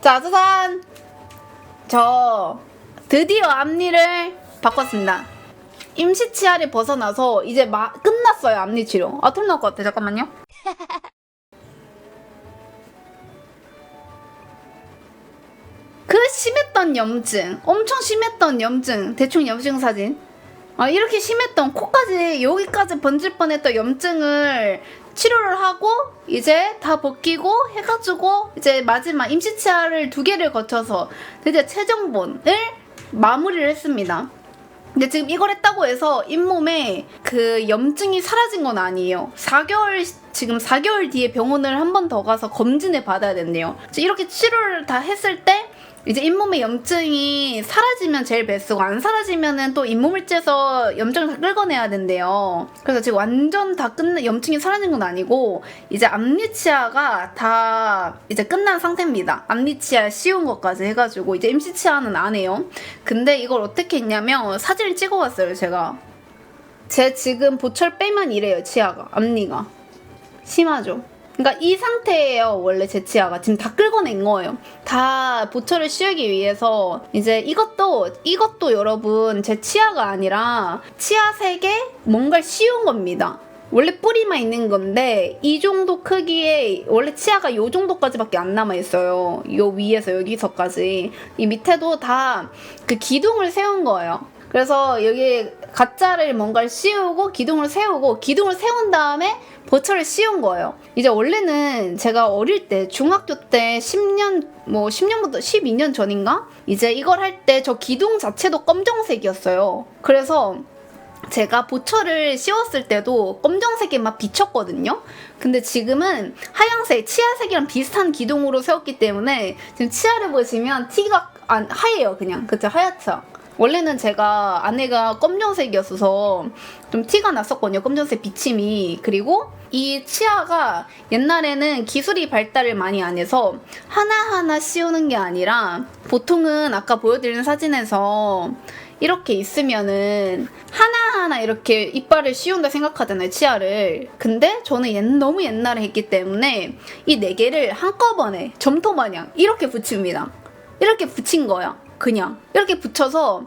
자, 수산! 저 드디어 앞니를 바꿨습니다. 임시 치아를 벗어나서 이제 마, 끝났어요, 앞니 치료. 아, 털 나올 것 같아. 잠깐만요. 그 심했던 염증, 엄청 심했던 염증, 대충 염증 사진. 아, 이렇게 심했던 코까지 여기까지 번질 뻔했던 염증을 치료를 하고 이제 다 벗기고 해가지고 이제 마지막 임시치아를 두 개를 거쳐서 드디어 최종본을 마무리를 했습니다. 근데 지금 이걸 했다고 해서 잇몸에 그 염증이 사라진 건 아니에요. 4개월 지금 4개월 뒤에 병원을 한 번 더 가서 검진을 받아야 된대요. 이렇게 치료를 다 했을 때 이제 잇몸에 염증이 사라지면 제일 베스트고 안 사라지면은 또 잇몸을 째서 염증을 다 끌어내야 된대요. 그래서 지금 완전 다 끝내 염증이 사라진 건 아니고 이제 암니치아가 다 이제 끝난 상태입니다. 암니치아 씌운 것까지 해가지고 이제 임시치아는 안 해요. 근데 이걸 어떻게 했냐면 사진을 찍어왔어요 제가. 제 지금 보철 빼면 이래요 치아가 앞니가 심하죠. 그러니까 이 상태예요 원래 제 치아가 지금 다 끌어낸 거예요. 다 보철을 씌우기 위해서 이제 이것도 이것도 여러분 제 치아가 아니라 치아 색에 뭔가를 씌운 겁니다. 원래 뿌리만 있는 건데 이 정도 크기의 원래 치아가 요 정도까지밖에 안 남아 있어요. 요 위에서 여기서까지 이 밑에도 다 그 기둥을 세운 거예요. 그래서 여기 가짜를 뭔가를 씌우고 기둥을 세우고 기둥을 세운 다음에 버처를 씌운 거예요. 이제 원래는 제가 어릴 때 중학교 때 10년 뭐 10년부터 12년 전인가 이제 이걸 할 때 저 기둥 자체도 검정색이었어요. 그래서 제가 보철을 씌웠을 때도 검정색에 막 비쳤거든요. 근데 지금은 하얀색, 치아색이랑 비슷한 기둥으로 세웠기 때문에 지금 치아를 보시면 티가 안 하얘요, 그냥. 그쵸, 하얗죠. 원래는 제가 아내가 검정색이었어서 좀 티가 났었거든요. 검정색 비침이. 그리고 이 치아가 옛날에는 기술이 발달을 많이 안 해서 하나하나 씌우는 게 아니라 보통은 아까 보여드린 사진에서 이렇게 있으면은 하나하나 이렇게 이빨을 씌운다 생각하잖아요, 치아를. 근데 저는 옛, 너무 옛날에 했기 때문에 이 네 개를 한꺼번에 점토 마냥 이렇게 붙입니다. 이렇게 붙인 거야, 그냥. 이렇게 붙여서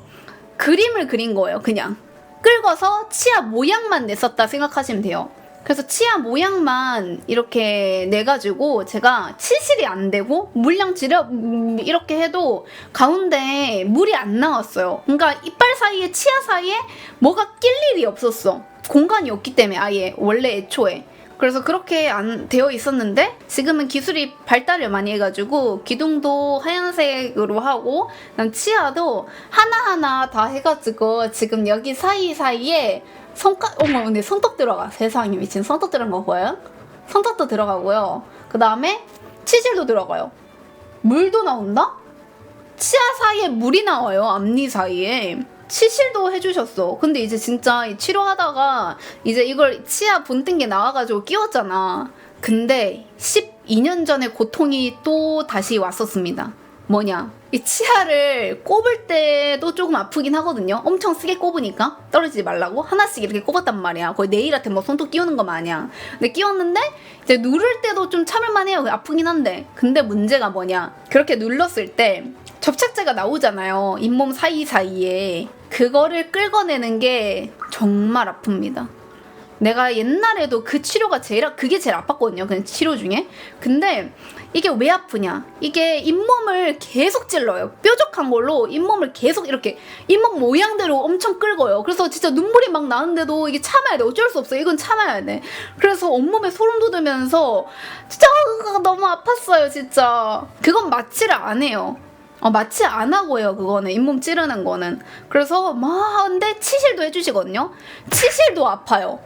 그림을 그린 거예요, 그냥. 긁어서 치아 모양만 냈었다 생각하시면 돼요. 그래서 치아 모양만 이렇게 내가지고 제가 치실이 안 되고 물량치를 음, 이렇게 해도 가운데 물이 안 나왔어요. 그러니까 이빨 사이에 치아 사이에 뭐가 낄 일이 없었어. 공간이 없기 때문에 아예 원래 애초에. 그래서 그렇게 안 되어 있었는데 지금은 기술이 발달을 많이 해가지고 기둥도 하얀색으로 하고 치아도 하나하나 다 해가지고 지금 여기 사이사이에 손가 어머 근데 손톱 들어가. 세상에 미친 손톱 들어간 거 보여요? 손톱도 들어가고요. 그 다음에 치질도 들어가요. 물도 나온다? 치아 사이에 물이 나와요. 앞니 사이에 치실도 해주셨어. 근데 이제 진짜 이 치료하다가 이제 이걸 치아 본뜬 게 나와가지고 끼웠잖아. 근데 12년 전에 고통이 또 다시 왔었습니다. 뭐냐? 이 치아를 꼽을 때도 조금 아프긴 하거든요. 엄청 세게 꼽으니까. 떨어지지 말라고? 하나씩 이렇게 꼽았단 말이야. 거의 네일한테 뭐 손톱 끼우는 거 마냥. 근데 끼웠는데 이제 누를 때도 좀 참을만 해요. 아프긴 한데. 근데 문제가 뭐냐? 그렇게 눌렀을 때 접착제가 나오잖아요. 잇몸 사이사이에 그거를 끌어내는 게 정말 아픕니다 내가 옛날에도 그 치료가 제일 아- 그게 제일 아팠거든요. 그냥 치료 중에. 근데 이게 왜 아프냐? 이게 잇몸을 계속 찔러요. 뾰족한 걸로 잇몸을 계속 이렇게 잇몸 모양대로 엄청 끌고요. 그래서 진짜 눈물이 막 나는데도 이게 참아야 돼. 어쩔 수 없어. 이건 참아야 돼. 그래서 온몸에 소름 돋으면서 진짜 너무 아팠어요. 진짜. 그건 마취를 안 해요. 어, 마취 안 하고요, 그거는. 잇몸 찌르는 거는. 그래서, 막, 근데 치실도 해주시거든요? 치실도 아파요.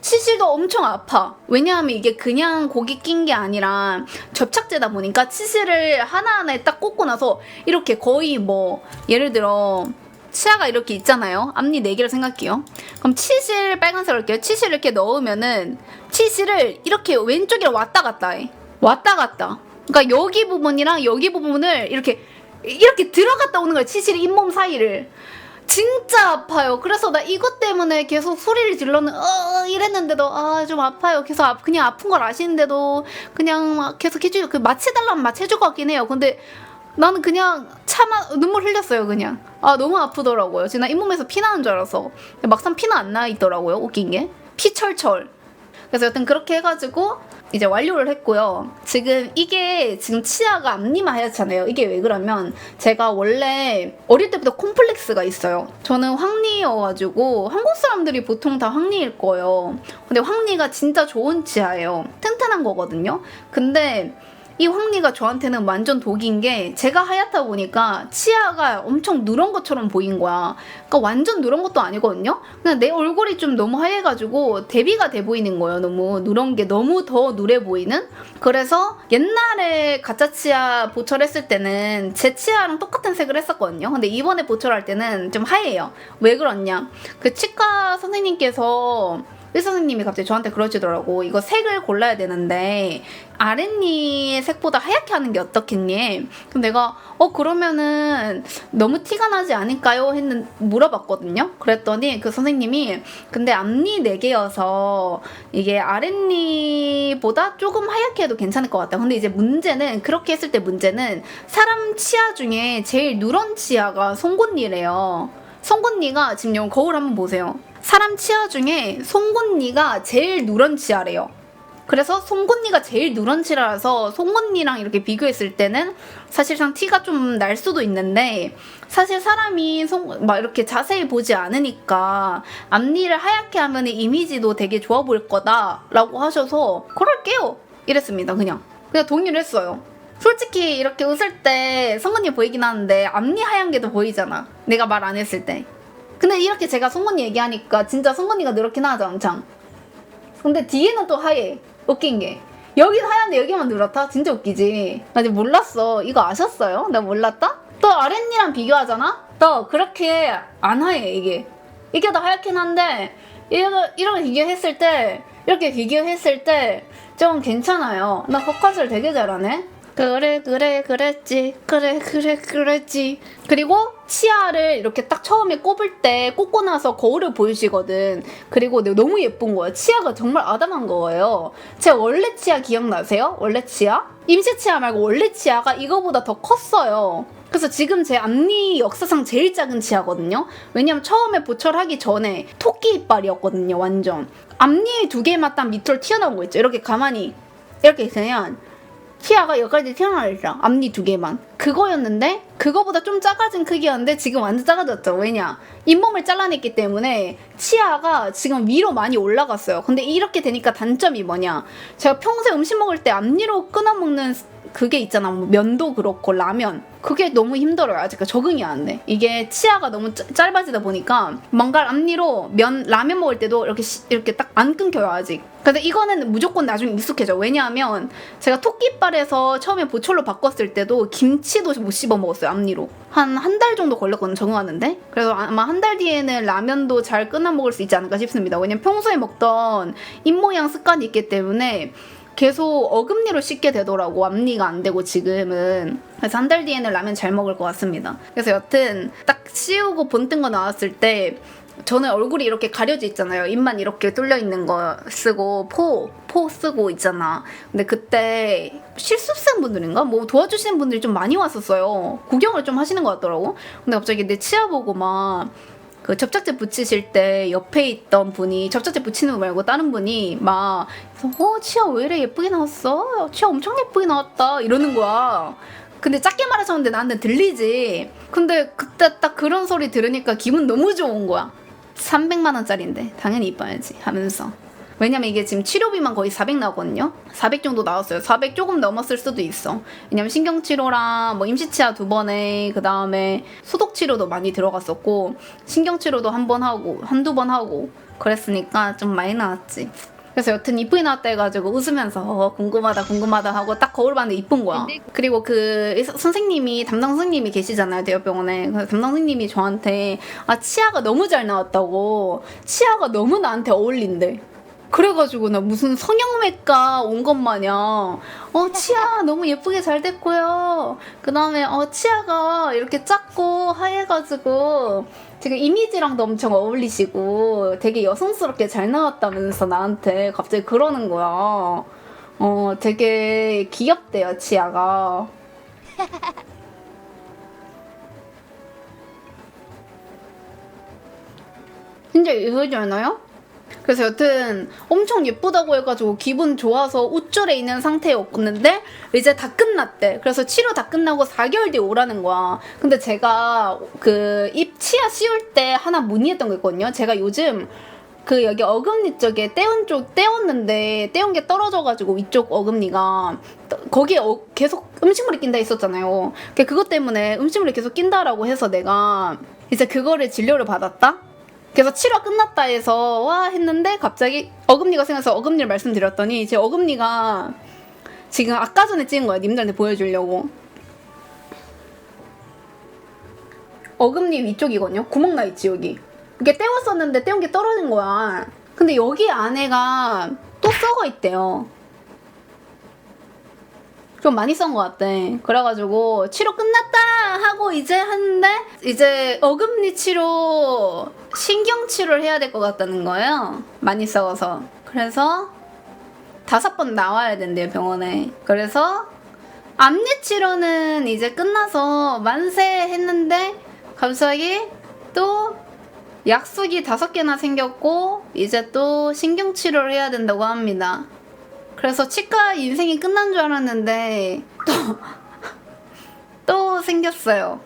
치실도 엄청 아파. 왜냐하면 이게 그냥 고기 낀 게 아니라 접착제다 보니까 치실을 하나하나에 딱 꽂고 나서 이렇게 거의 뭐 예를 들어 치아가 이렇게 있잖아요. 앞니 4개를 생각해요. 그럼 치실 빨간색으로 할게요. 치실 이렇게 넣으면은 치실을 이렇게 왼쪽에 왔다 갔다 해. 왔다 갔다. 그러니까 여기 부분이랑 여기 부분을 이렇게 이렇게 들어갔다 오는 거야. 치실이 잇몸 사이를. 진짜 아파요. 그래서 나 이것 때문에 계속 소리를 질러는 어 이랬는데도 아 좀 아파요. 계속 아, 그냥 아픈 걸 아시는데도 그냥 막 계속 해주 그 마취해달라면 마취해줄 것 같긴 해요. 근데 나는 그냥 참아 눈물 흘렸어요 그냥 아 너무 아프더라고요 진짜 잇몸에서 피 나는 줄 알아서 막상 피는 안 나 있더라고요 웃긴 게 피 철철 그래서 여튼 그렇게 해가지고 이제 완료를 했고요. 지금 이게 지금 치아가 앞니만 하얗잖아요. 이게 왜 그러면 제가 원래 어릴 때부터 콤플렉스가 있어요. 저는 황리여가지고 한국 사람들이 보통 다 황리일 거예요. 근데 황리가 진짜 좋은 치아예요. 튼튼한 거거든요. 근데 이 황리가 저한테는 완전 독인 게 제가 하얗다 보니까 치아가 엄청 누런 것처럼 보인 거야. 그러니까 완전 누런 것도 아니거든요. 그냥 내 얼굴이 좀 너무 하얘가지고 대비가 돼 보이는 거예요. 너무 누런 게 너무 더 누래 보이는. 그래서 옛날에 가짜 치아 보철했을 때는 제 치아랑 똑같은 색을 했었거든요. 근데 이번에 보철할 때는 좀 하얘요. 왜 그렇냐? 그 치과 선생님께서 의사 선생님이 갑자기 저한테 그러시더라고. 이거 색을 골라야 되는데 아랫니의 색보다 하얗게 하는 게 어떻겠니? 그럼 내가 어 그러면은 너무 티가 나지 않을까요? 했는 물어봤거든요. 그랬더니 그 선생님이 근데 앞니 4개여서 이게 아랫니보다 조금 하얗게 해도 괜찮을 것 같다. 근데 이제 문제는 그렇게 했을 때 문제는 사람 치아 중에 제일 누런 치아가 송곳니래요. 송곳니가 지금 여기 거울 한번 보세요. 사람 치아 중에 송곳니가 제일 누런 치아래요. 그래서 송곳니가 제일 누런 치아라서 송곳니랑 이렇게 비교했을 때는 사실상 티가 좀 날 수도 있는데 사실 사람이 송, 막 이렇게 자세히 보지 않으니까 앞니를 하얗게 하면 이미지도 되게 좋아 보일 거다라고 하셔서 그럴게요. 이랬습니다 그냥. 그냥 동의를 했어요. 솔직히 이렇게 웃을 때 송곳니 보이긴 하는데 앞니 하얀 게 더 보이잖아. 내가 말 안 했을 때 근데 이렇게 제가 송곳니 얘기하니까 진짜 송곳니가 누렇긴 하죠 엄청. 근데 뒤에는 또 하얘. 웃긴 게. 여긴 하얀데 여기만 누렇다? 진짜 웃기지. 나 이제 몰랐어. 이거 아셨어요? 나 몰랐다? 또 아랫니랑 비교하잖아? 또 그렇게 안 하얘 이게. 이게 더 하얗긴 한데 이거, 이렇게 비교했을 때 이렇게 비교했을 때 좀 괜찮아요. 나 포커스를 되게 잘하네. 그래 그래 그랬지. 그래 그래 그랬지. 그리고 치아를 이렇게 딱 처음에 꼽을 때 꽂고 나서 거울을 보여주시거든 그리고 너무 예쁜 거야 치아가 정말 아담한 거예요 제 원래 치아 기억나세요? 원래 치아? 임시 치아 말고 원래 치아가 이거보다 더 컸어요 그래서 지금 제 앞니 역사상 제일 작은 치아거든요. 왜냐면 처음에 보철하기 전에 토끼 이빨이었거든요, 완전. 앞니 두 개만 딱 밑으로 튀어나온 거 있죠. 이렇게 가만히 이렇게 있으면 치아가 여기까지 튀어나와 있어. 앞니 두 개만. 그거였는데 그거보다 좀 작아진 크기였는데 지금 완전 작아졌죠. 왜냐? 잇몸을 잘라냈기 때문에 치아가 지금 위로 많이 올라갔어요. 근데 이렇게 되니까 단점이 뭐냐? 제가 평소에 음식 먹을 때 앞니로 끊어 먹는 그게 있잖아. 뭐 면도 그렇고 라면. 그게 너무 힘들어요. 아직 적응이 안 돼. 이게 치아가 너무 짜- 짧아지다 보니까 뭔가 앞니로 면 라면 먹을 때도 이렇게 시- 이렇게 딱 안 끊겨요 아직. 근데 이거는 무조건 나중에 익숙해져. 왜냐하면 제가 토끼발에서 처음에 보철로 바꿨을 때도 김치도 못 씹어 먹었어요 앞니로. 한 한 달 정도 걸렸거든요 적응하는데. 그래서 아마 한 달 뒤에는 라면도 잘 끊어 먹을 수 있지 않을까 싶습니다. 왜냐면 평소에 먹던 입 모양 습관이 있기 때문에 계속 어금니로 씻게 되더라고. 앞니가 안 되고 지금은. 그래서 한 달 뒤에는 라면 잘 먹을 것 같습니다. 그래서 여튼 딱 씌우고 본뜬 거 나왔을 때 저는 얼굴이 이렇게 가려져 있잖아요. 입만 이렇게 뚫려 있는 거 쓰고 포, 포 쓰고 있잖아. 근데 그때 실습생 분들인가? 뭐 도와주시는 분들이 좀 많이 왔었어요. 구경을 좀 하시는 것 같더라고. 근데 갑자기 내 치아 보고 막 그 접착제 붙이실 때 옆에 있던 분이 접착제 붙이는 거 말고 다른 분이 막 어 치아 왜 이래 예쁘게 나왔어? 치아 엄청 예쁘게 나왔다 이러는 거야. 근데 작게 말하셨는데 나한테 들리지. 근데 그때 딱 그런 소리 들으니까 기분 너무 좋은 거야. 300만 원짜리인데 당연히 이뻐야지 하면서. 왜냐면 이게 지금 치료비만 거의 400 나오거든요. 400 정도 나왔어요. 400 조금 넘었을 수도 있어. 왜냐면 신경치료랑 뭐 임시치아 두 번에 그 다음에 소독치료도 많이 들어갔었고 신경치료도 한 번 하고 한두 번 하고 그랬으니까 좀 많이 나왔지. 그래서 여튼 이쁘게 나왔다 해가지고 웃으면서 어, 궁금하다 궁금하다 하고 딱 거울 봤는데 이쁜 거야. 그리고 그 선생님이 담당 선생님이 계시잖아요 대여병원에. 그래서 담당 선생님이 저한테 아 치아가 너무 잘 나왔다고 치아가 너무 나한테 어울린대. 그래가지고 나 무슨 성형외과 온 것 마냥 어 치아 너무 예쁘게 잘 됐고요. 그 다음에 어 치아가 이렇게 작고 하얘가지고 지금 이미지랑도 엄청 어울리시고 되게 여성스럽게 잘 나왔다면서 나한테 갑자기 그러는 거야. 어 되게 귀엽대요 치아가. 진짜 이러지 않아요? 그래서 여튼 엄청 예쁘다고 해가지고 기분 좋아서 우쭐에 있는 상태였는데 이제 다 끝났대. 그래서 치료 다 끝나고 4개월 뒤에 오라는 거야. 근데 제가 그 입 치아 씌울 때 하나 문의했던 거 있거든요. 제가 요즘 그 여기 어금니 쪽에 떼운 쪽 떼었는데 떼운 게 떨어져가지고 위쪽 어금니가 떠- 거기에 어- 계속 음식물이 낀다 했었잖아요. 그 그것 때문에 음식물이 계속 낀다라고 해서 내가 이제 그거를 진료를 받았다. 그래서 치료 끝났다 해서 와 했는데 갑자기 어금니가 생겨서 어금니를 말씀드렸더니 제 어금니가 지금 아까 전에 찍은 거야 님들한테 보여주려고. 어금니 위쪽이거든요? 구멍 나 있지 여기. 이게 떼웠었는데 떼운 게 떨어진 거야. 근데 여기 안에가 또 썩어 있대요. 좀 많이 썬 것 같대. 그래가지고 치료 끝났다 하고 이제 하는데 이제 어금니 치료, 신경 치료를 해야 될 것 같다는 거예요. 많이 썩어서. 그래서 다섯 번 나와야 된대요 병원에. 그래서 앞니 치료는 이제 끝나서 만세 했는데 갑자기 또 약속이 다섯 개나 생겼고 이제 또 신경 치료를 해야 된다고 합니다. 그래서 치과 인생이 끝난 줄 알았는데 또, 또 생겼어요.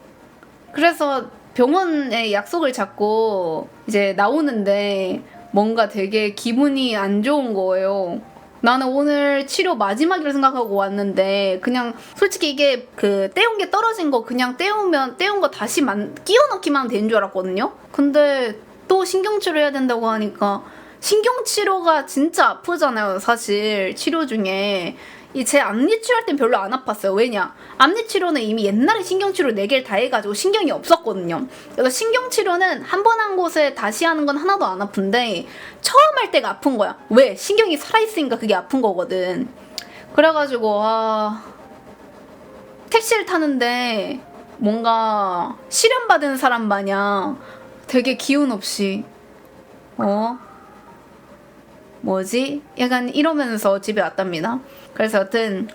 그래서 병원에 약속을 잡고 이제 나오는데 뭔가 되게 기분이 안 좋은 거예요. 나는 오늘 치료 마지막이라 생각하고 왔는데 그냥 솔직히 이게 그 떼운 게 떨어진 거 그냥 떼우면 떼운 거 다시 만, 끼워 넣기만 되는 줄 알았거든요. 근데 또 신경 치료 해야 된다고 하니까 신경 치료가 진짜 아프잖아요, 사실 치료 중에. 이 제 앞니 치료할 땐 별로 안 아팠어요. 왜냐? 앞니 치료는 이미 옛날에 신경 치료 4개를 다 해가지고 신경이 없었거든요. 그래서 신경 치료는 한번한 곳에 다시 하는 건 하나도 안 아픈데 처음 할 때가 아픈 거야. 왜? 신경이 살아있으니까 그게 아픈 거거든. 그래가지고 아 택시를 타는데 뭔가 실현받은 사람 마냥 되게 기운 없이 어 뭐지? 약간 이러면서 집에 왔답니다. 그래서 여튼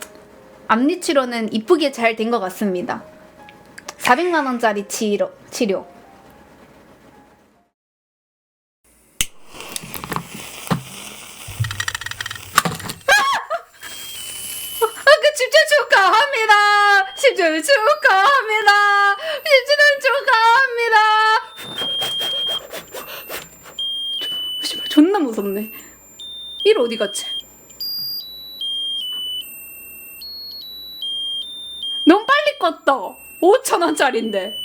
앞니 치료는 이쁘게 잘 된 것 같습니다. 400만 원짜리 치료. 치료. 아, 그 축하합니다. 집주 축하합니다. 집주는 축하합니다. 씨발, 존나 무섭네. 일 어디 갔지? 너무 빨리 껐다. 5천 원짜리인데.